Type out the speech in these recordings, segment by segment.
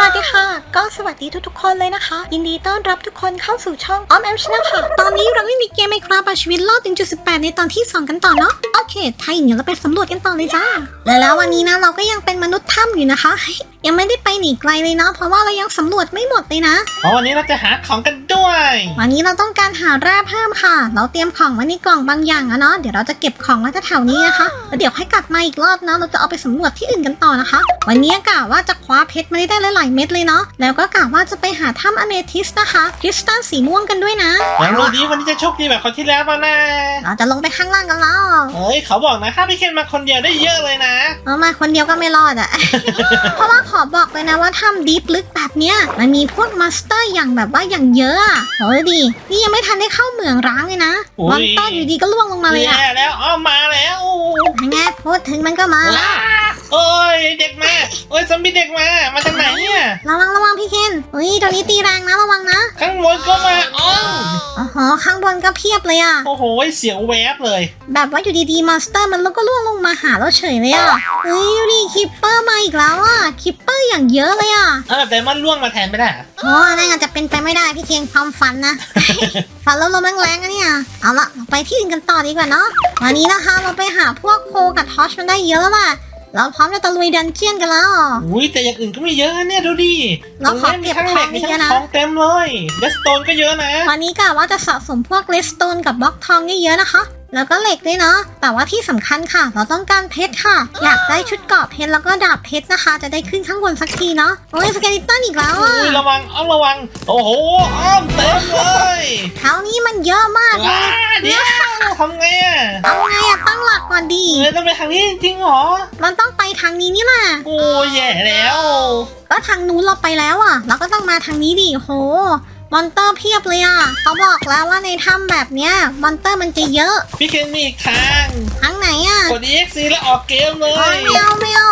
สวัสดีค่ะ ก็สวัสดีทุกๆ คนเลยนะคะ ยินดีต้อนรับทุกคนเข้าสู่ช่องออมแอมชนะค่ะ ตอนนี้เราไม่มีเกมไมครับาชีวิตรอดถึงจุด18 ในตอนที่ 2 กันต่อเนาะ เค ถ้าอย่างนี้เราไปสำรวจกันต่อเลยจ้า และแล้ววันนี้นะเราก็ยังเป็นมนุษย์ถ้ำอยู่นะคะ ยังไม่ได้ไปหนีไกลเลยเนาะเพราะว่าเรายังสำรวจไม่หมดเลยนะ เพราะวันนี้เราจะหาของกันด้วย วันนี้เราต้องการหาแร่เพิ่มค่ะ เราเตรียมของไว้ในกล่องบางอย่างอะเนาะ เดี๋ยวเราจะเก็บของไว้แถวๆนี้นะคะ แล้วเดี๋ยวให้กลับมาอีกรอบนะ เราจะเอาไปสำรวจที่อื่นกันต่อนะคะ วันนี้กะว่าจะคว้าเพชรมาได้หลายๆเม็ดเลยเนาะ แล้วก็กะว่าจะไปหาถ้ำอเมทิสนะคะคริสตัลสีม่วงกันด้วยนะอย่างรู้ดีวันนี้จะโชคดีแบบคนที่แล้วป่ะนะเราจะลงไปข้างล่างกันแล้วเฮ้ยเขาบอกนะถ้าพี่เคนมาคนเดียวได้เยอะเลยนะ เอามาคนเดียวก็ไม่รอดอะเพราะว่าขอบอกเลยนะว่าถ้ำดีฟลึกแบบเนี้ยมันมีพวกมาสเตอร์อย่างแบบว่าอย่างเยอะอะโอ้ยดีนี่ยังไม่ทันได้เข้าเหมืองร้างเลยนะอุ๊ย มอนสเตอร์อยู่ดีก็ล่วงลงมาเลยอะแย่แล้วอ้อมมาแล้วไงพูดถึงมันก็มาแล้ว โอ้ยเด็กมาโอ้ยซอมบี้เด็กมา มาจากไหนเนี่ยระวังระวังพี่เคนอุ้ยตรงนี้ตีแรงนะระวังนะข้างบนก็มาอ้อมอ๋อข้างบนก็เพียบเลยอะโอ้โหเสียวแวบเลย แบบว่าอยู่ดีๆมอนสเตอร์มันก็ล่วงลงมาหาเราเฉยเลยอะเฮ้ยดูดิคิปเปอร์มาอีกแล้วอะคิปเปอร์อย่างเยอะเลยอะเออแต่มันล่วงมาแทนไม่ได้เหรอโอ้นั่นอาจจะเป็นไปไม่ได้พี่เคนความฝันนะ ฝันแล้วลมแรงๆอะเนี่ยเอาละเราไปที่อื่นกันต่อดีกว่าเนาะวันนี้นะคะเราไปหาพวกโคกับทอชมันได้เยอะแล้วล่ะ เราพร้อมจะตะลุยดันเจียนกันแล้วอุ้ยแต่อย่างอื่นก็ไม่เยอะนะเนี่ยดูดิเราขอตรงนี้เก็บมีทั้งเหล็กของมีเยทั้อะงนะของเต็มเลยเดสโตนก็เยอะนะวันนี้กะว่าจะสะสมพวกเลสโตนกับบล็อกทองเยอะๆนะคะ แล้วก็เหล็กด้วยเนาะ แต่ว่าที่สำคัญค่ะ เราต้องการเพชรค่ะ อยากได้ชุดเกราะเพชรแล้วก็ดาบเพชรนะคะ จะได้ขึ้นข้างบนสักทีเนาะ โอ้ยสเกลิตันอีกแล้วอะอุ้ยระวังอ้อมระวัง โอ้โห อ้อมเต็มเลยแถวนี้มันเยอะมากเลว้ายเดี๋ยวทำไงอะเอาไงอะตั้งหลักก่อนดีเออต้องไปทางนี้จริงเหรอ มันต้องไปทางนี้นี่แหละโอ้ยแย่แล้ว ก็ทางนู้นเราไปแล้วอะ เราก็ต้องมาทางนี้ดิโห มอนเตอร์เพียบเลยอะเขาบอกแล้วว่าในถ้ำแบบเนี้ยมอนเตอร์มันจะเยอะ พี่เคนมีอีกทางทางไหนอะกด EXC แล้วออกเกมเลโอ้ยยไม่เอาไม่เอา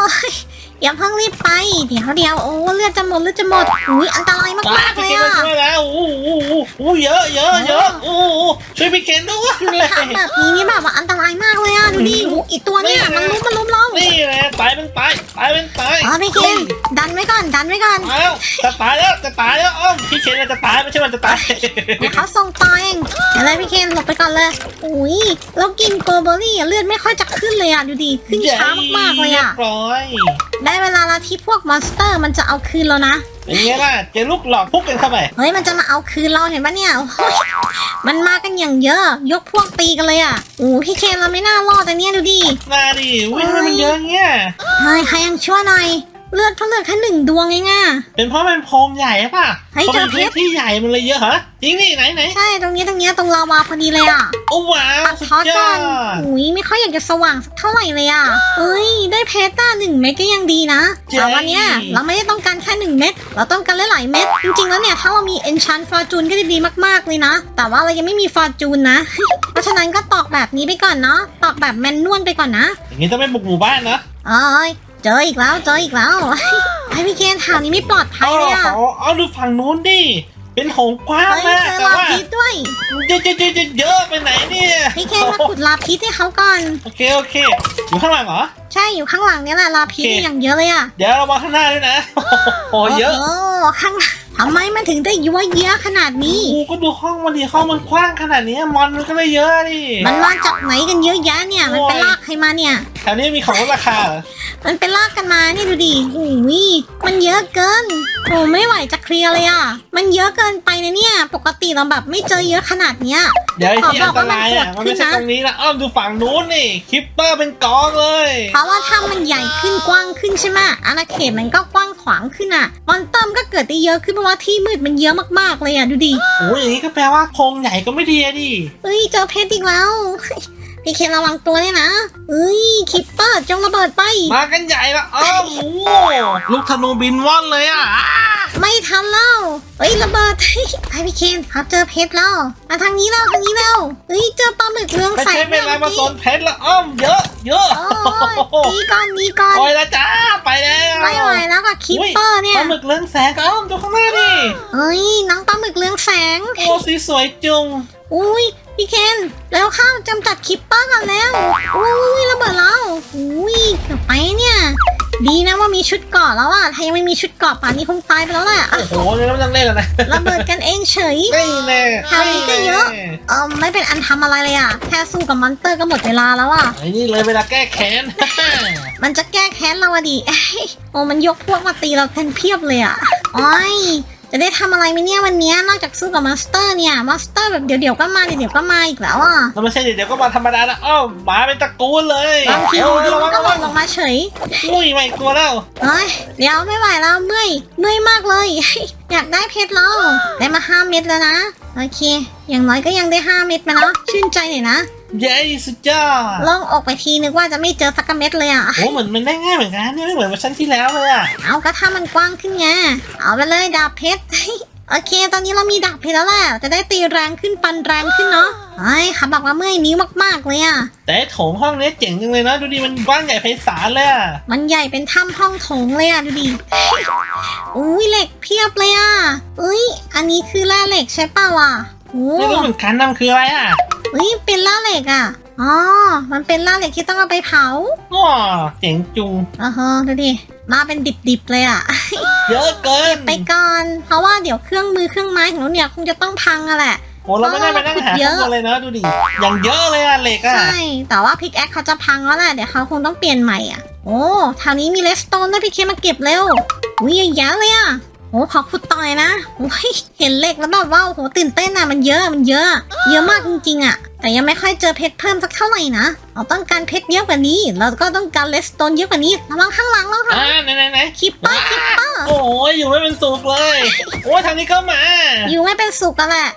อย่าเพิ่งรีบไป เดี๋ยวเดี๋ยวโอ้เลือดจะหมดเลือดจะหมดอุ้ยอันตรายตามากๆเลพี่ยเคนอะมาช่วยแล้วโอ้โหโอ้โหโอ้โหเยอะเยอะเยอะโอ้โหช่วยพี่เคนด้วยอยู่ในถ้ำแบบนี้นี่แบบว่าอันตรายมากเลยอะดูดิโอ้อีกตัวเนี่ยมันลุมมันลุมเรานี่แหละตายเป็นตาย ตายเป็นตายอ๋อพี่เคนดันไว้ก่อนดันไว้ก่อนตายแล้วจะตายแล้วจะตายแล้วอ้อมพี่เคนมันจะตายไม่ใช่มันจะตายเดี๋ยวเขาส่งต่อเองเดี๋ยวเลยพี่เคนหลบไปก่อนเลยอุ้ยแล้วกินโกเบอรี่อะเลือดไม่ค่อยจะขึ้นเลยอะดูดิขึ้นช้ามากๆเลยอะรีบร้อยได้เวลาแล้วที่พวกมอนสเตอร์มันจะเอาคืนแล้วนะเป็นไงล่ะเจอลูกหลอกพุกกันเข้าไปเฮ้ยมันจะมาเอาคืนเราเห็นปะเนี่ยโอ้โหมันมากันอย่างเยอะ ยกพวกตีกันเลยอะโอ้พี่เคนเราไม่น่ารอดแต่เนี่ยดูดิ มาดิวิ่งมันเยอะเงี้ย เฮ้ยใครยังชั่วหน่อย เลือดเขาเหลือแค่หนึ่งดวงเองอะเป็นเพราะมันโพรงใหญ่ป่ะเฮ้ยพราะมันเจอเพชรพื้นที่ใหญ่มันเลยเยอะเหรอจริงนี่ไหนไหนใช่ตรงนี้ตรงเนี้ยตรงลาวาพอดีเลยอะโอ้ว้าวตัดสุดทอดยก่ออนดอุ้ยไม่ค่อยอยากจะสว่างสักเท่าไหร่เลยอะเอ้ยได้เพชรต้าหนึ่งเม็ดก็ยังดีนะแต่วันเนี้ยเราไม่ได้ต้องการแค่หนึ่งเม็ดเราต้องการหลายๆเม็ดจริงๆแล้วเนี่ยถ้าเรามี enchant fortune ก็จะดีมากๆเลยนะ แต่ว่าเรายังไม่มี fortune นะ เพราะฉะนั้นก็ตอกแบบนี้ไปก่อนเนาะตอกแบบแมนนวลไปก่อนนะ อย่างนี้ต้องไม่บุกหมู่บ้านนะ เอ้ย เจออีกแล้วเจออีกแล้ว ไอพี่เคนแถวนี้ไม่ปลอดภัยเลยอะ อ๋อเอาดูฝั่งนู้นดิ เป็นหงส์กว้างเฮ้ยมากเจอแต่ลาว่าพิษด้วย เยอะเยอะเยอะเยอะเยอะไปไหนเนี่ยพี่เคนมาขุดลาพิษให้เขาก่อน โอเคโอเคอยู่ข้างหลังเหรอ ใช่อยู่ข้างหลังเนี่ยแหละลาพิษโอเคนี่อย่างเยอะเลยอะเดี๋ยวเรามาข้างหน้าด้วยนะโอ้โหเยอะโอ้โหข้างหลัง ทำไมมันถึงได้ยั่วเยอะขนาดนี้โอ้ก็ดูห้องมันดิห้องมันกว้างขนาดนี้มอนมันก็เลยเยอะดิมันมาจากไหนกันเยอะแยะเนี่ย มันไปโอ้ยลากใครมาเนี่ยแถวนี้มีของลดราคาเหรอมันไปลากกันมาเนี่ยดูดิโอ้ยมันเยอะเกิน โอ้ไม่ไหวจะเคลียร์เลยอะ มันเยอะเกินไปนะเนี่ย ปกติเราแบบไม่เจอเยอะขนาดเนี้ยเดี๋ยวไอ้ที่ขออับอนกตรายอะว่ามัมันนไม่ใช่โหดขึ้นนะตรงนี้นะอ้อมดูฝั่งนู้นนี่คิปเปอร์เป็นกองเลย เพราะว่าถ้ามันใหญ่ขึ้นกว้างขึ้นใช่ไหมอาณาเขตมันก็กว้างขวางขึ้นอะ มอนเตอร์มก็เกิดได้เยอะขึ้นเพราะว่าที่มืดมันเยอะมากๆเลยอะดูดิโอ้ยอย่างนี้ก็แปลว่าโพรงใหญ่ก็ไม่ดีอะดิเอ้ยเจอเพชรอีกแล้วพี่เคนระวังตัวเนี่ยนะเอ้ยคิปเปอร์จงระเบิดไป มากันใหญ่ละอ้อมโอ้โหลูกธนูบินว่อนเลยอะ ไม่ทันแล้วเอ้ยระเบิดไอพี่เคนครับเจอเพชรแล้ว มาทางนี้แล้วทางนี้แล้วเอ้ยเจอปลาหมึกเรืองไม่แสใช่งเป็นไรมาโซนเพชรละอ้อมเยอะเยอะโอ้ยหนีก่อนหนีก่อนโอ้ยละจ้าไปแล้วไม่ไหวแล้วกับคิปเปอร์เนี่ปยลาหมึกเรืองแสงก็อ้อมดูข้างหน้าดิเอ้ยน้องปลาหมึกเรืองแสงโอ้สีสวยจุงอุ้ยพี่เคนแล้วเข้าจำจัดคิปเปอร์กันแล้วอุ้ยระเบิดแล้วอุ้ยเกือบไปเนี่ย ดีนะว่ามีชุดเกราะแล้วอะถ้ายังไม่มีชุดเกราะป่านนี้คงตายไปแล้วแหละโอ้โหนี่ไม่ต้องเล่นแล้วนะระเบิดกันเองเฉยนี่แน่คราวนี้ก็เยอะเออไม่เป็นอันทำอะไรเลยอะ แค่สู้กับมอนสเตอร์ก็หมดเวลาแล้วอะไอ้นี่เลยเวลาแก้แค้น มันจะแก้แค้นเราอะดิโอ้มันยกพวกมาตีเรากันเพียบเลยอะโอ้ย จะได้ทำอะไรไหมเนี่ยวันเนี้ยนอกจากสู้กับมาสเตอร์เนี่ยมาสเตอร์แบบเดี๋ยวๆก็มาเดี๋ยวๆก็มาอีกแล้วอะเราไม่ใช่เดี๋ยวก็มาธรรมดานะอ้าวหมาเป็นตระกูลเลยบางทีอโอ้ยู่ยดีระวัมันงก็ระหล่วันงลงมาเฉยอุ้ยไม่กลัวแล้วเอ้ยเดี๋ยวไม่ไหวแล้วเมื่อยเมื่อยมากเลย อยากได้เพชรแล้วได้มาห้าเม็ดแล้วนะโอเค อย่างน้อยก็ยังได้ห้าเม็ดมาแล้วชื่นใจหน่อยนะ เย้สุดยอดโล่งอกไปทีนึกว่าจะไม่เจอสักเม็ดเลยอะโอ้เหมือนมันได้ง่ายเหมือนกันเนี่ยไม่เหมือนเวอร์ชันที่แล้วเลยอะ เอาก็ถ้ามันกว้างขึ้นไง เอาไปเลยดาบเพชร โอเค ตอนนี้เรามีดาบเพชรแล้วแหละจะได้ตีแรงขึ้นปันแรงขึ้นเนาะไอ้ยขาบอกว่าเมื่อยนิ้วมากๆเลยอะแต่ไอ้โถงห้องเนี้ยเจ๋งจังเลยนะ ดูดิมันกว้างใหญ่ไพศาลเลยอะมันใหญ่เป็นถ้ำห้องโถงเลยอะดูดิอุ้ยเหล็กเพียบเลยอะอุ้ยอันนี้คือแร่เหล็กใช่เปล่าวะโอ้ไม่รู้เหมือนกันนะมันคืออะไรอะ อุ้ยเป็นแร่เหล็กอะอ๋อ มันเป็นแร่เหล็กที่ต้องเอาไปเผาว้าเจ๋งจุงอ่าฮะดูดิ มาเป็นดิบๆเลยอะเยอะเกิน ไปก่อน เพราะว่าเดี๋ยวเครื่องมือเครื่องไม้ของเราเนี่ยคงจะต้องพังอะแหละ โอ้เราไม่ได้ไปนั่งหาเยข้ออะมูลเลยนะดูดิ อย่างเยอะเลยอะเหล็กอะใช่ แต่ว่าพิกแอคเขาจะพังแล้วแหละ เดี๋ยวเขาคงต้องเปลี่ยนใหม่อะ โอ้ทางนี้มีเลสโตนด้วยพี่เคมาเก็บเร็วอุ้ยเยอะแยะเลยอะโอ้ขอขุดต่อยนะโอ้ยเห็นเหล็กแล้วแบบว่าโอ้โหตื่นเต้นอะมันเยอะมันเยอะ เยอะมากจริงๆอะ แต่ยังไม่ค่อยเจอเพชรเพิ่มสักเท่าไหร่นะเราต้องการเพชรเยอะกว่านี้แล้วก็ต้องการเลสโตนเยอะกว่านี้ระวังข้างหลังเราค่ะอ่าไหนไหนไหนคิปเปอร์คิปเปอร์โอ้ยอยู่ไม่เป็นสุขเลย โอ้ยทางนี้ก็มา อยู่ไม่เป็นสุขกันแหละ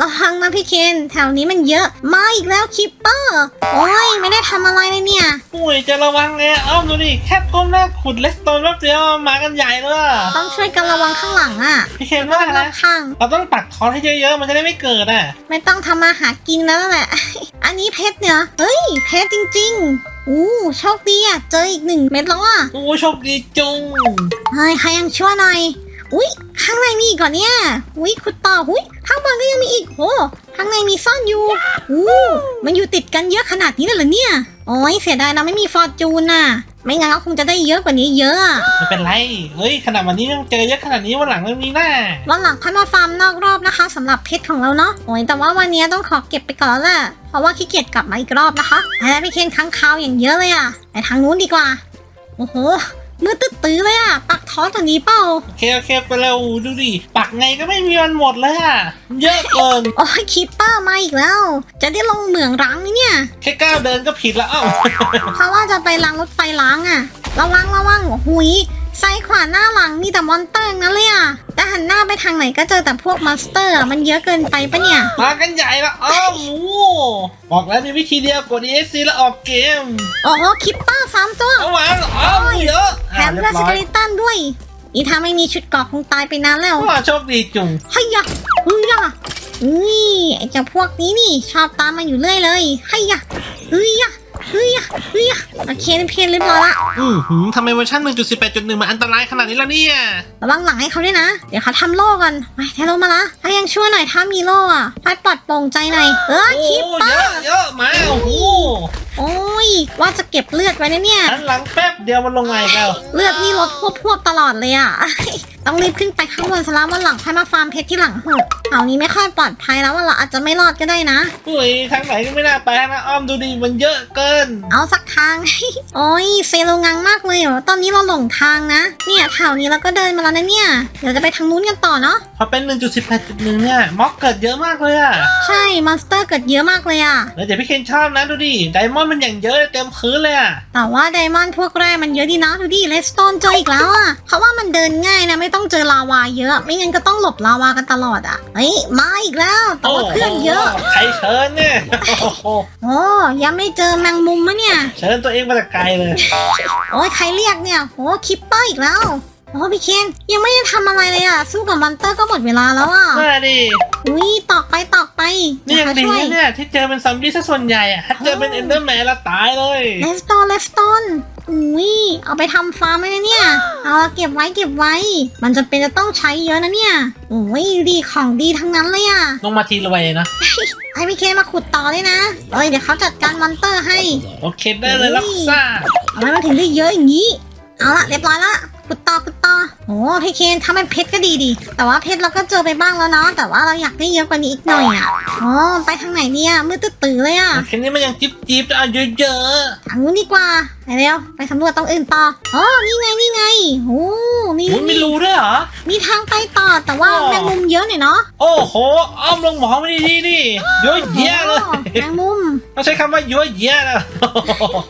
ระวังนะพี่เคนแถวนี้มันเยอะ มาอีกแล้วคิปเปอร์ โอ้ยไม่ได้ทำอะไรเลยเนี่ยอุ้ยจะระวังไงเอ้าดูดิแค่ก้มหน้าขุดเลสโตนแป๊บเดียวมากันใหญ่เลยอะต้องช่วยกันระวังข้างหลังอะพี่เคนว่าระวันะงข้าง เราต้องปักทอนให้เยอะๆ มันจะได้ไม่เกิดอะ ไม่ต้องทำมาหากินแล้วแหละ อันนี้เพชรเนี่ยเฮ้ยเพชรจริง ๆอู้โชคดีอะ เจออีกหนึ่งเม็ดแล้วอะ โอ้ยโชคดีจุงเฮ้ยใครยังชั่วหน่อย อุ้ยข้างในมีอีกก่อนเนี่ย อุ้ยขุดต่ออุ้ยข้างบนก็ยังมีอีกโหข้างในมีซ่อนอยู่อู้มันอยู่ติดกันเยอะขนาดนี้เลยเหรอเนี่ย โอ้ยเสียดายเราไม่มีฟอร์จูนน่ะ ไม่งั้นเราคงจะได้เยอะกว่านี้เยอะอะไม่เป็นไร เฮ้ย ขนาดวันนี้ยังเจอเยอะขนาดนี้วันหลังไม่มีหน้า วันหลังค่อยมาฟาร์มนอกรอบนะคะสำหรับเพชรของเราเนาะ โอ้ยแต่ว่าวันนี้ต้องขอเก็บไปก่อนแล้วแหละ เพราะว่าขี้เกียจกลับมาอีกรอบนะคะไปแล้วพี่เคนค้างคาวอย่างเยอะเลยอะไปทางนู้นดีกว่า โอ้โห มือตึ๊ดตื้อเลยอะปักท้อตัวนี้เปล่า โอเคโอเคไปเร็วดูดิ ปักไงก็ไม่มีวันหมดเลยอะ เยอะเกิน โอ้ยคีปเปอร์มาอีกแล้ว จะได้ลงเหมืองร้างไหมเนี่ย แค่ก้าวเดินก็ผิดแล้วเอ้า เพราะว่าจะไปล้างรถไฟล้างอะระวังระวังหุย ซ้ายขวาหน้าหลังมีแต่มอนเตอร์ทั้งนั้นเลยอะแต่หันหน้าไปทางไหนก็เจอแต่พวกมอนสเตอร์อะมันเยอะเกินไปปะเนี่ย มากันใหญ่แล้วอ้าวหมูบอกแล้วมีวิธีเดียวกด ESC แล้วออกเกมโอ้โหคิปเปอร์สามตัว เอาวางอ้าวเยอะแถอะมเรีด้วยยบสร้อเกยลิตันด้วย อีถ้าไม่มีชุดเกราะคงตายไปนานแล้วว่าโชคดีจุงเฮ้ยยะเฮ้ยยะอุ้ยไอ้เจ้าพวกนี้นี่ชอบตามมาอยู่เรื่อยเลยเฮ้ยยะเฮ้ยยะเฮ้ยยะ เฮ้ยยะโอเคเพียนเรียบร้อยละอือหือทำไมเวอร์ชัน1.18.1มันอันตรายขนาดนี้ล่ะเนี่ย ระวังหลังให้เขาด้วยนะ เดี๋ยวเขาทำโล่กันไปเทโลมาละถ้ายังช่วยหน่อยถ้ามีโล่อะให้ปลอดโปร่งใจหน่อย เออโอ้คิปเปอเยอะร์เยอะมาโอ้โหโอ้ย ว่าจะเก็บเลือดไว้นะเนี่ยหันหลังแป๊บเดียวมันลงมาอีกแล้ว เลือดนี่ลดพวบๆตลอดเลยอะต้องรีบขึ้นไปข้างบนซะแล้ววันหลังค่อยมาฟาร์มเพชรที่หลังเหอะแถวนี้ไม่ค่อยปลอดภัยแล้ววันหลังอาจจะไม่รอดก็ได้นะอุ้ยทางไหนก็ไม่น่าไปนะอ้อมดูดิมันเยอะเกินเอาสักทาง โอ้ยเซโลงังมากเลยเหรอ ตอนนี้เราหลงทางนะ เนี่ยแถวนี้เราก็เดินมาแล้วนะเนี่ย เดี๋ยวจะไปทางนู้นกันต่อเนาะ พอเป็น 1.18.1 เนี่ยม็อกเกิดเยอะมากเลยอะใช่ มอนสเตอร์เกิดเยอะมากเลยอะแล้วเดี๋ยวพี่เคนชอบนะดูดิ ไดมอนด์มันอย่างเยอะเต็มพื้นเลยอะแต่ว่าไดมอนด์พวกแร่มันเยอะดีนะดูดิเลสโตนเจออีกแล้วอะเพราะว่ามันเดินง่ายนะไม่ต้องเจอลาวาเยอะ ไม่งั้นก็ต้องหลบลาวากันตลอดอะเฮ้ยมาอีกแล้วแต่ว่าเพื่อนเยอะใครเชิญเนี่ย โอ้โหโอ้ยังไม่เจอแมงมุมมะเนี่ยเชิญตัวเองมาแต่ไกลเลย โอ้ยใครเรียกเนี่ยโอ้คิปเปอร์อีกแล้วโอ้พี่เคนยังไม่ได้ทำอะไรเลยอะ สู้กับมอนเตอร์ก็หมดเวลาแล้วอะมาดิอุ้ยตอกไปตอกไปนี่ยังดีช่วยนะเนี่ยที่เจอเป็นซอมบี้ซะส่วนใหญ่อะถ้าเจอเป็นเอนเดอร์แมนละตายเลยเลสโตนเลสโตน อุ้ยเอาไปทำฟาร์มไว้นะเนี่ย เอาละเก็บไว้เก็บไว้ มันจะเป็นจะต้องใช้เยอะนะเนี่ยโอ้ยดีของดีทั้งนั้นเลยอะ ลงมาทีละวัยนะให้พี่เคนมาขุดต่อด้วยนะเอ้ยเดี๋ยวเขาจัดการมอนเตอร์ให้ โอเคได้เลยรับทราบทำไมมันถึงได้เยอะอย่างนี้ เอาละเรียบร้อยละ ขุดต่อขุดต่อโอ้พี่เคนถ้าเป็นเพชรก็ดีดี แต่ว่าเพชรเราก็เจอไปบ้างแล้วเนาะ แต่ว่าเราอยากได้เยอะกว่านี้อีกหน่อยอะอ๋อไปทางไหนเนี่ยมืดตื้อๆเลยอะแค่นี้มันยังจิ๊บจิ๊บจะเอาเยอะทางนู้นดีกว่าไปเร็วไปสำรวจตรงอื่นต่ออ๋อนี่ไงนี่ไงโอ้นี่ๆมันไม่นี่รู้ด้วยเหรอ มีทางไปต่อแต่ว่าอ๋อแมงมุมเยอะหน่อยเนาะ โอ้โหอ้อมลงหมองไม่ดีๆนี่เยอะแยะเลยอ๋อแมงมุมต้องใช้คำว่าเยอะแยะนะ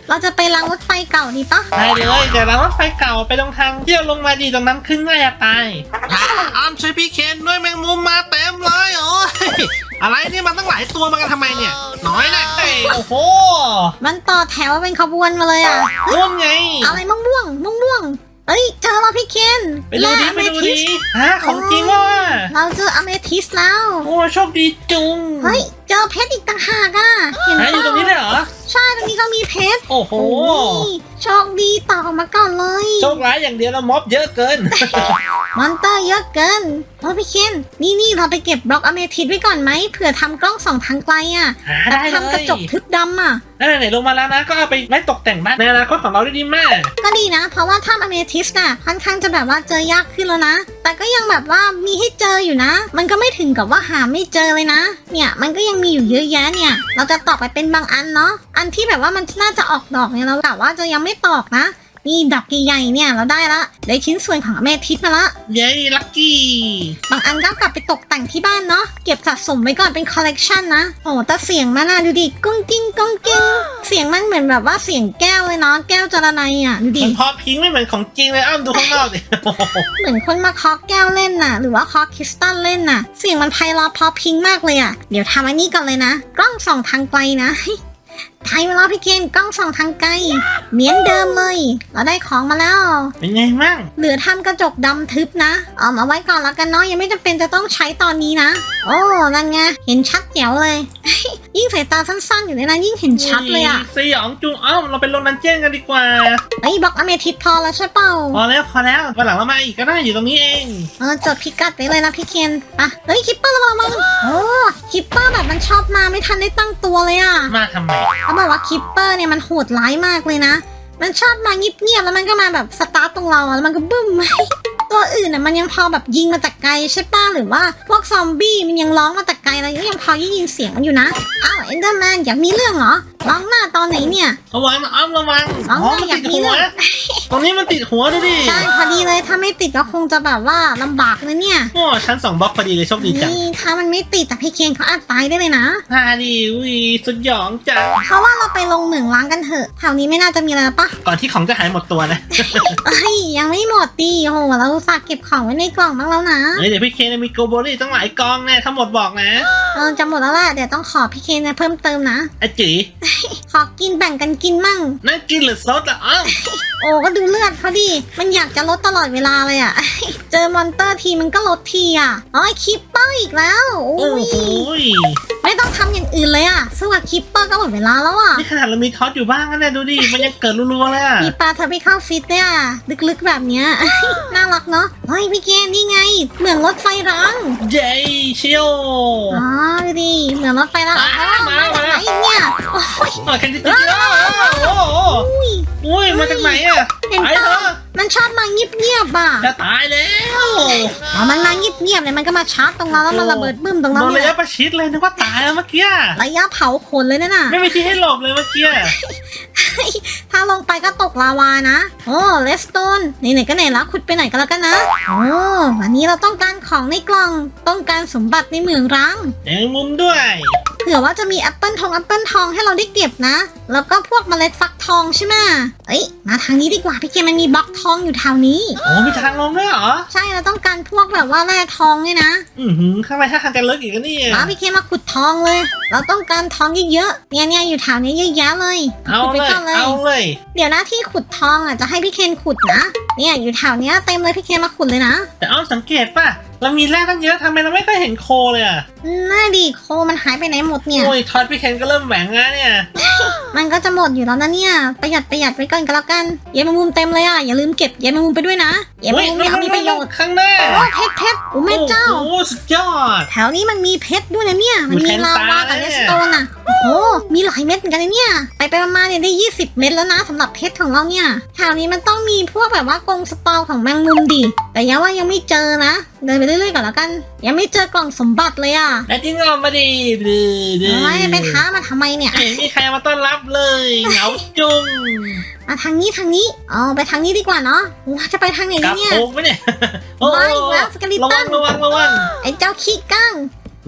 เราจะไปล้างรถไฟเก่าดีปะได้เลยแต่รางรถไฟเก่าไปตรงทางเที่ยวลงมาดีตรงนั้นขึ้นง่ายจะตายอ้อมช่วยพี่เคนด้วยแมงมุมมาเต็มเลยโอ้ยอะไรนี่มันตั้งหลายตัวมากันทำไมเนี่ย น้อยนะเอ้ยโอ้โหมันต่อแถวเป็นขบวนมาเลยอะนู่นไงอะไรม่วงม่วงม่วงม่วงเอ้ยเจอแล้วพี่เคนไปดูดิและไปดูเมทิดิสฮะของจริงว่ะเราเจออเมทิสแล้ว โอ้โชคดีจุงเฮ้ยเจอเพชรอีกต่างหากอะเห็นฮะอยู่ตรงนี้เลยเหรอใช่ตรงนี้ก็มีเพชรโอ้โห ยโชคดีต่อมาก่อนเลยโชคร้ายอย่างเดียวแล้วม็อบเยอะเกิน มอนเตอร์เยอะเกินโอ้พี่เคนนี่นี่เราไปเก็บบล็อกอเมทิสไว้ก่อนไหมเผื่อทำกล้องส่องทางไกลอะหาแบบได้เลยทำกระจกทึบดำอะ นั่นไหนๆลงมาแล้วนะ ก็เอาไปไว้ตกแต่งบ้านในอนาคตของเราได้ดีมาก ก็ดีนะ เพราะว่าถ้ำอเมทิสน่ะค่อนข้างจะแบบว่าเจอยากขึ้นแล้วนะ แต่ก็ยังแบบว่ามีให้เจออยู่นะ มันก็ไม่ถึงกับว่าหาไม่เจอเลยนะ เนี่ยมันก็ยังมีอยู่เยอะแยะเนี่ย เราจะตอกไปเป็นบางอันเนาะอันที่แบบว่ามันน่าจะออกดอกเนี่ยเรากะว่าจะยังไม่ตอกนะ นี่ดอกใหญ่ๆเนี่ยเราได้ละได้ชิ้นส่วนของอเมทิสมาละ เย้ลัคกี้ บางอันก็กลับไปตกแต่งที่บ้านเนาะเก็บสะสมไว้ก่อนเป็นคอลเลกชันนะโอ้แต่เสียงมันอะดูดิกุ้งกิ้งกุ้งกิ้งเสียงมันเหมือนแบบว่าเสียงแก้วเลยเนาะแก้วจระไนอะดูดิมันพอพิงค์ไม่เหมือนของจริงเลยอ้อมดูข้างนอกดิ เหมือนคนมาเคาะแก้วเล่นน่ะ หรือว่าเคาะคริสตัลเล่นน่ะ เสียงมันไพเราะเพอพิงมากเลยอะเดี๋ยวทำอันนี้ก่อนเลยนะ กล้องส่องทางไกลนะไทยเวลาพี่เคนกล้องส่องทางไกล เหมือนเดิมเลย เราได้ของมาแล้ว เป็นไงมั่งเหลือทำกระจกดำทึบนะเอามาไว้ก่อนแล้วกันเนาะยังไม่จำเป็นจะต้องใช้ตอนนี้นะ โอ้นั่นไงเห็นชัดแจ๋วเลย ยิ่งสายตาสั้นๆอยู่เลยนะยิ่งเห็นชัดเลยอะสยองจุงอ้อมเราไปลงนันเจี้ยนกันดีกว่า ไอ้ยบล็อกอเมทิสพอแล้วใช่เปล่า พอแล้วพอแล้ววันหลังเรามาอีกก็ได้อยู่ตรงนี้เอง เออจดพิกัดไว้เลยนะพี่เคนอะเฮ้ยคิปเปอร์ระวังมึงโอ้คิปเปอร์แบบมันชอบมาไม่ทันได้ตั้งตัวเลยอะ มาทำไมเขาบอกว่าคิปเปอร์เนี่ยมันโหดร้ายมากเลยนะ มันชอบมาเงียบๆแล้วมันก็มาแบบสตาร์ตตรงเราอะแล้วมันก็บึ้มตัวอื่นน่ะมันยังพอแบบยิงมาจากไกลใช่ป่ะหรือว่าพวกซอมบี้มันยังร้องมาจากไกลแล้วยังพอได้ยินเสียงมันอยู่นะอ้าวเอนเดอร์แมนอยากมีเรื่องเหรอร้องหน้าตอนไหนเนี่ยระวังนะอ้อมระวังน้องอ๋อไม่มันอยากติดมีหัวเรื่อง ตรงนี้มันติดหัวดูดิใช่พอดีเลยถ้าไม่ติดก็คงจะแบบว่าลำบากเลยเนี่ยโอ้ชั้นสองบล็อกพอดีเลยโชคดีจังนี่ถ้ามันไม่ติดแต่พี่เคนเขาอาจตายได้เลยนะฮ่าดีอุ้ยสุดหยองจังเพราะว่าเราไปลงเหมืองล้างกันเถอะแถวนี้ไม่น่าจะมีอะไรปะก่อนที่ของจะหายหมดตัวนะเอ้ยยังไม่หมดดีโอ้โหเราอุตส่าห์เก็บของไว้ในกล่องบ้างแล้วนะเฮ้ยเดี๋ยวพี่เคนมีโกโบลี่ตั้งหลายกองแน่ทั้งหมดบอกนะเออจะหมดแล้วแหละเดี๋ยวต้องขอพี่เคนเนี่ยเพิ่มเติมนะไอ้จีขอกินแบ่งกันกินมั่งนั่งกินหรือซดอะอ้าวโอ้ก็ดูเลือดเขาดิ มันอยากจะลดตลอดเวลาเลยอะ่ะเจอมอนเตอร์ทีมันก็ลดทีอะ่ะอ๋อคิปเปอร์อีกแล้ว โอ้ย ต้องทำอย่างอื่นเลยอะ่ะสู้กับคิปเปอร์ก็หมดเวลาแล้วอะ่ะ นี่ขนาดเรามีท็อตอยู่บ้างนะเนี่ยดูดิ มันยังเกิดรัวๆเลยอะมีปลาเธอไปเข้าฟิตเนี่ยลึกๆแบบเนี้ย น่ารักเนาะเฮ้ยพี่เกนนี่ไง เหมืองรถไฟรังเย้เชียวอ๋อดูดิเหมืองรถไฟรังอ่าอ๋อมามาแล้วจากไหนมาแล้วเนี่ยโอ้ย อ๋อแคนดี้จิ๊บโอ้โหอุ้ย อุ้ยมาจากไหนอะเห็นไปปะเถอะ มันชอบมาเงียบๆอะจะตายแล้วอ๋อมันมาเงียบๆเลยมันก็มาชาร์จตรงเราแล้วมันระเบิดบึ้มตรงโดเรานระเนี่ยยะประชิดเลยนึกว่าตายแล้วเมื่อกี้ ระยะเผาขนเลยนะน่ะ ไม่มีที่ให้หลบเลยเมื่อกี้ ถ้าลงไปก็ตกลาวานะ โอ้เลสโตนไหนๆก็ไหนละขุดไปไหนก็แล้วกันนะ โอ้วันนี้เราต้องการของในกล่อง ต้องการสมบัติในเมืองร้างแองมุมด้วยเผื่อว่าจะมีแอปเปิลทองแอปเปิลทองให้เราได้เก็บนะ แล้วก็พวกเมล็ดฟักทองใช่ไหมเอ้ยมาทางนี้ดีกว่าพี่เกมมันมีบล็อกทองอยู่แถวนี้ โอ้มีทางลงด้วยเหรอ ใช่เราต้องการพวกแบบว่าแร่ทองเนี่ยนะ อือหือข้างในถ้าทางจะเลิกอีกแล้วเนี่ยมาพี่เคมาขุดทองเลย เราต้องการทองเยอะๆเนี่ยเนี่ยอยู่แถวนี้เยอะแยะเลยเอาขุดไปเลยก่อนเลยเอาเลย เดี๋ยวนะที่ขุดทองอะจะให้พี่เคนขุดนะ เนี่ยอยู่แถวเนี้ยเต็มเลยพี่เคนมาขุดเลยนะ แต่อ้อมสังเกตป่ะ เรามีแร่ตั้งเยอะทำไมเราไม่เคยเห็นโคเลยอะน่าดีโคมันหายไปไหนหมดเนี่ย โอ้ยทอดพี่เคนก็เริ่มแหวงแล้วเนี่ย มันก็จะหมดอยู่แล้วนะเนี่ย ประหยัดประหยัดไว้ก่อนก็แล้วกัน เย้แมงมุมเต็มเลยอะ อย่าลืมเก็บเย้แมงมุมไปด้วยนะ เย้แมเฮ้งยมุมเนี่ยเขามีประโยชน์ข้างหน้า โอ้เพชรเพชรโอ้แม่เจ้า โอ้โหสุดยอด แถวนี้มันมีเพชรด้วยนะเนี่ย มันมีมีแทนลาวาตากับเลเลยสโตนอะ โอ้โหมีหลายเม็ดเหมือนกันนะเนี่ย ไปไปมาๆเนี่ยได้ 20 เม็ดแล้วนะสำหรับเพชรของเราเนี่ย แถวนี้มันต้องมีพวกแบบว่ากรงสปอร์ของแมงมุมดิ แต่ยังว่ายังไม่เจอนะ เดินไปเรื่อยๆก่อนแล้วกัน ยังไม่เจอกล่องสมบัติเลยอะแล้วจริงเอามาดีดื้อดื้อไม่ไปท้ามาทำไมเนี่ยไม่เห็นมีใครมาต้อนรับเลยเหงาจุงมาทางนี้ทางนี้เอาไปทางนี้ดีกว่าเนาะว่าจะไปทางไหนกลัดีบเนี่ยโค้งไหมเนี่ยโอ้มาอีกแล้วสเกลิระตัวันงระวังระวังไอ้เจ้าขี้ก้าง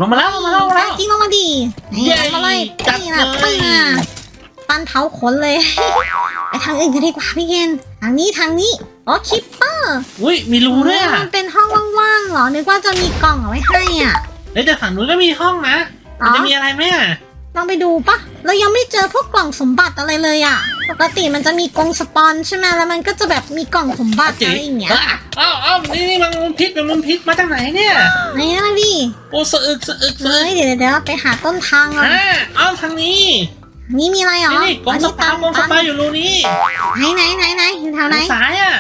ลงมาแล้วลงมาแล้วลงมาแล้วจริงลงมาดีนี่เย้ลงมาเลยจัดนี่นะเลย ปั้นนะปั้นเผาขนเลย ไปทางอื่นกันดีกว่าพี่เกนทางนี้ทางนี้อ๋อคิปเปอร์อุ้ยมีรูด้วยอะมันเป็นห้องว่างๆเหรอนึกว่าจะมีกล่องเอาไว้ให้อะเฮ้ยแต่ฝั่งนู้นก็มีห้องนะอ๋มันอจะมีอะไรไหมอะลองไปดูปะเรายังไม่เจอพวกกล่องสมบัติอะไรเลยอะ ปกติมันจะมีกรงสปอนใช่ไหมแล้วมันก็จะแบบมีกล่องสมบัติอะไรอย่างเงี้ยอ้าวอ้าวนี่นี่มันมุมพิษมันมุมพิษมาจากไหนเนี่ยไหนนะดิโอ้สะอึกสะอึกสะเฮ้อึยกเดี๋ยวเดี๋ยวไปหาต้นทางก่อนอ่าอ้าวทางนี้ นี่มีอะไรเหรอนี่นี่กองสปากองสปาอยู่รูนี้ไหนไหนไหนไหนอยู่แถวไหนทางซ้ายอะ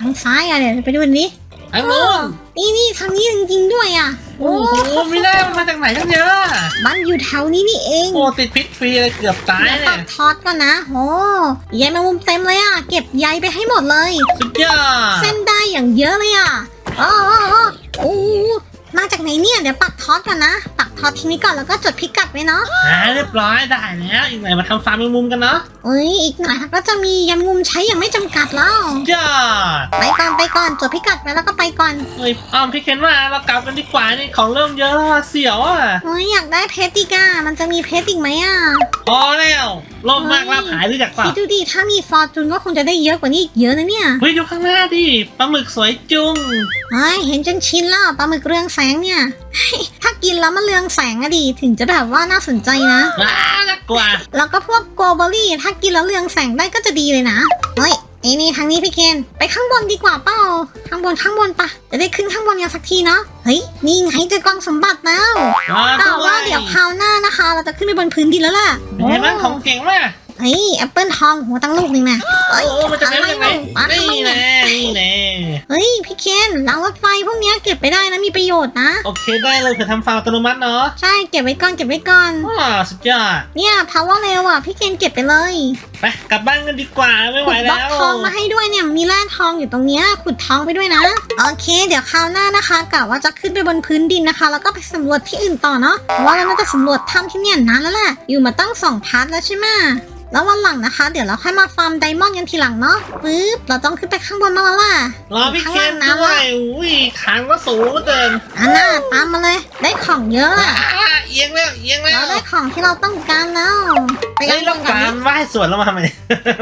ทางซ้ายอะเดี๋ยวไปดูดิทางโน้นนี่นี่ทางนี้จริงๆด้วยอะโอ้โหไม่ได้มันมาจากไหนกันเยอะบ้านอยู่แถวนี้นี่เองโอ้ติดพิษฟรีเลยเกือบตายเดี๋ยวเนี่ตัยดทอดก่อนนะโหใยแมงมุมเต็มเลยอะเก็บใยไปให้หมดเลยสุดยอดเส้นได้อย่างเยอะเลยอะอ๋ออ๋ออ๋อโอ้มาจากไหนเนี่ยเดี๋ยวปักทอดก่อนนะ ปักทอดทิ้งไว้ก่อนแล้วก็จดพิกัดไว้เนาะอ่าเรียบร้อยได้แล้วอีกหน่อยมาทำฟาร์มแมงมุมกันเนาะเอ้ยอีกหน่อยค่ะก็จะมียำมุมใช้อย่างไม่จำกัดแล้วสุดยอดไปก่อนไปก่อนจดพิกัดไว้แล้วก็ไปก่อนเฮ้ยอ้อมพี่เคนว่าเรากลับกันดีกว่านี่ของเริ่มเยอะแล้วอะเสียวอะเฮ้ยอยากได้เพชรอีกอะมันจะมีเพชรอีกไหมอะพอแล้วโลภมากลาภหายรู้จักเปล่าคิดดูดิถ้ามีฟอร์จูนก็คงจะได้เยอะกว่านี้อีกเยอะนะเนี่ยเฮ้ยดูข้างหน้าดิปลาหมึกสวยจุงเฮ้ยเห็นจนชินแล้วปลาหมึกเรืองแสงเนี่ย ถ้ากินแล้วมันเรืองแสงอะดีถึงจะแบบว่าน่าสนใจนะว้าน่ากลัวแล้วก็พวกโกลเบอรี่ถ้ากินแล้วเรืองแสงได้ก็จะดีเลยนะเฮ้ย ไอ้นี่ทางนี้พี่เคนไปข้างบนดีกว่าเปล่าข้างบนข้างบนปะจะได้ขึ้นข้างบนกันสักทีเนาะเฮ้ยนี่ไงเจอกล่องสมบัติแล้วว้าแต่ด้วว่ายเดี๋ยวคราวหน้านะคะ เราจะขึ้นไปบนพื้นดินแล้วล่ะเป็นไงบ้างของเก่งมาก เฮ้ยแอปเปิลทองหัวตั้งลูกหนึ่งนะโอ้เฮ้ยโหมันจะไหนมันจะไหนปาทำไมนี่เนี่ยแน่นี่แน่เฮ้ยพี่เคนรางรถไฟพวกเนี้ยเก็บไปได้นะมีประโยชน์นะ โอเคได้เลยเผื่อทำฟาร์มอัตโนมัติเนาะใช่เก็บไว้ก่อนเก็บไว้ก่อนว้าสุดยอดเนี่ย power เร็วอะพี่เคนเก็บไปเลยไปกลับบ้านกันดีกว่าไม่ไหวขุดบแล้ล็อกวทองมาให้ด้วยเนี่ยมีแร่ทองอยู่ตรงเนี้ยขุดทองไปด้วยนะโอเค เดี๋ยวคราวหน้านะคะกะว่าจะขึ้นไปบนพื้นดินนะคะ แล้วก็ไปสำรวจที่อื่นต่อเนาะเพราะว่าเราน่าจะสำรวจถ้ำที่เนี่ยนานแล้วแหละอยู่มาตั้งสองพาร์ทแล้วใช่ไหม แล้ววันหลังนะคะ เดี๋ยวเราค่อยมาฟาร์มไดมอนด์กันทีหลังเนาะปึ๊บเราต้องขึ้นไปข้างบนมาแล้วล่ะรอพี่ข้างเคนล่างด้วน้ำละยอุ้ยขางก็สูงเหลือเกินอันน่าตามมาเลย ได้ของเยอะอ่าอะเอียงแล้วเอียงแล้วเราได้ของที่เราต้องการแล้วไปกัเฮ้นยก่เราอนกานว่ายสวนเรามาทำไม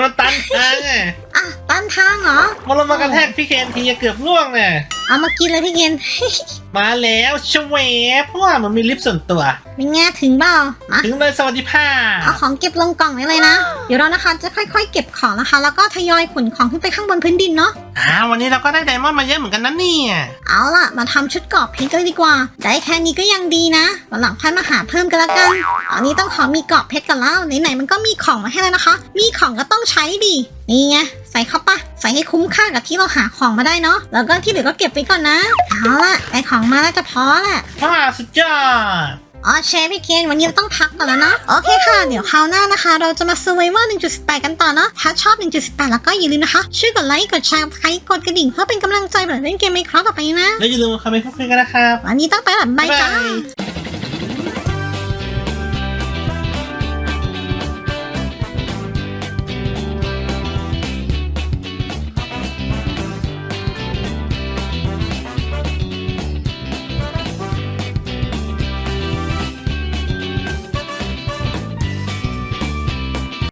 มันตันทางอะอะตันทางเหรอมันลงมากระแทกพี่เคนทีจะเกือบล่วงเนี่ยเอามากินเลยพี่เคน มาแล้วชเวฟเพราะว่ามันมีลิฟต์ส่วนตัว เป็นไงถึงเปล่ามาถึงเลยสวัสดิภาพเอาของเก็บลงกล่องไว้เลยนะ เดี๋ยวเรานะคะจะค่อยๆ เก็บของนะคะ แล้วก็ทยอยขนของขึ้นไปข้างบนพื้นดินเนาะอ่าวันนี้เราก็ได้ไดมอนด์มาเยอะเหมือนกันนะเนี่ยเอาล่ะ มาทำชุดเกราะเพชรกันเลยดีกว่า ได้แค่นี้ก็ยังดีนะวันหลังค่อยมาหาเพิ่มกันละกันตอนนี้ต้องขอมีเกราะเพชรกันแล้วไหนๆมันก็มีของมาให้แล้วนะคะ มีของก็ต้องใช้ดินี่ไงใส่เข้าไปะใส่ให้คุ้มค่ากับที่เราหาของมาได้เนาะแล้วก็ที่เหลือก็เก็บไว้ก่อนนะเอาล่ะได้ของมาแล้วจะพอแหละว้าสุดยอดอ๋อเชฟพี่เคนวันนี้เราต้องพักก่อนแล้วเนาะโอเคค่ะ เดี๋ยวคราวหน้านะคะ เราจะมา Survivor 1.18 กันต่อเนาะถ้าชอบ 1.18 แล้วก็อย่าลืมนะคะ ช่วยกดไลค์ กดแชร์ใครกดกระดิ่งเพื่อเป็นกำลังใจแบบเล่นเกมไม่ครอบต่อไปนะ แล้วอย่าลืมคอมเมนต์พูดคุยกันนะครับวันนี้ต้องไปแบบบายจ้าบ๊ายบาย